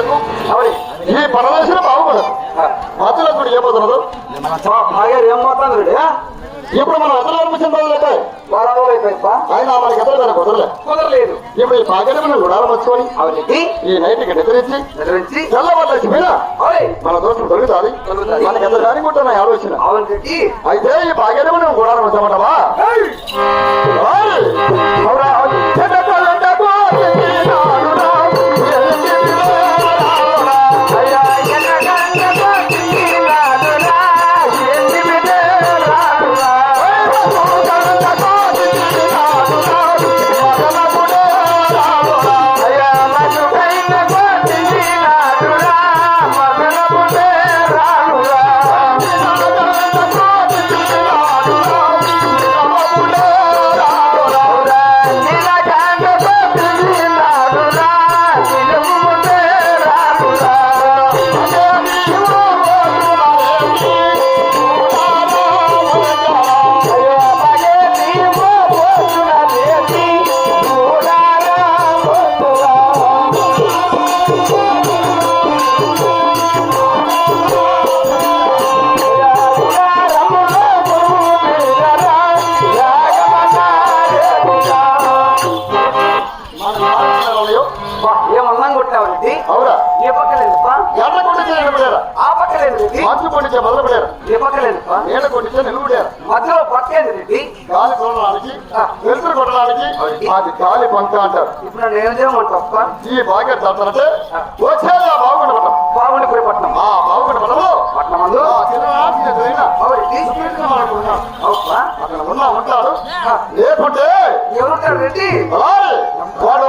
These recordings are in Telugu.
మాటలకు ఈ పరమేశ్వరం బాగుపడదు మధ్యలో కూడా ఏమవుతున్నారు మా ఏం మాట్లాడు ఇప్పుడు మనం ఎదురు అనుమతించిన రోజులైతే రోజులు అయిపోయిందా ఆయన మనకి కుదరలే కుదరలేదు. ఇప్పుడు ఈ పాకెట్ మనం గుడాలు ఈ నైట్కి నిద్రించి నిద్రించి మీద మన దోషం దొరుకుతుంది మనకి ఎంత దాని కూడా ఆలోచన. అయితే ఈ పాకెట్ మనం గుడాలు వచ్చామంటావా అవునా? ఏమన్నా కొట్టావండి అవురా. ఏ పక్కలేదుపా? ఎట్ల కొట్టించే నిలబడారా ఆ పక్కలేదు మంచు కొట్టించే మొదలు పడారా? ఏ పక్కలేదుపా? నీడ కొట్టించే నిలబడారా మధ్యలో పక్కేది రెడ్డి గాలి కొనడానికి వెలుతురు కొట్టడానికి అది గాలి పంక అంటారు. ఇప్పుడు నన్ను ఏం చేయమంటావా ఈ బాగా తడతానంటే వచ్చేది ఆ బాగుండ పట్టం బాగుండి పోయి పట్నం. ఆ బాగుండ పట్టము పట్నం అందు. అవునా అక్కడ ఉన్నా ఉంటాడు లేకుంటే ఎవరుంటారు రెడ్డి? వాడు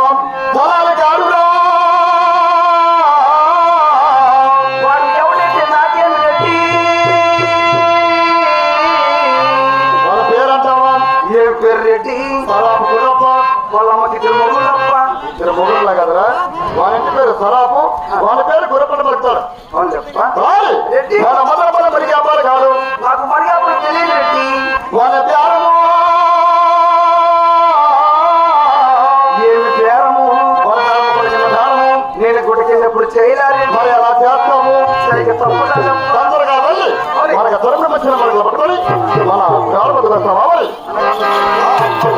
ఏ పేరు రెడ్డి సరాపు గురప్ప వాళ్ళ అమ్మకి ఇద్దరు మొగుళ్ళ కదరా? వాళ్ళ ఇంటి పేరు సరాపు వాళ్ళ పేరు. వాళ్ళ కాదు. నాకు తెలియదు రెడ్డి వాళ్ళ ఏమి పేరము వాళ్ళ కొడుకున్న దానము. నేను గుడికెళ్ళినప్పుడు చేయలారే ప్రారంభ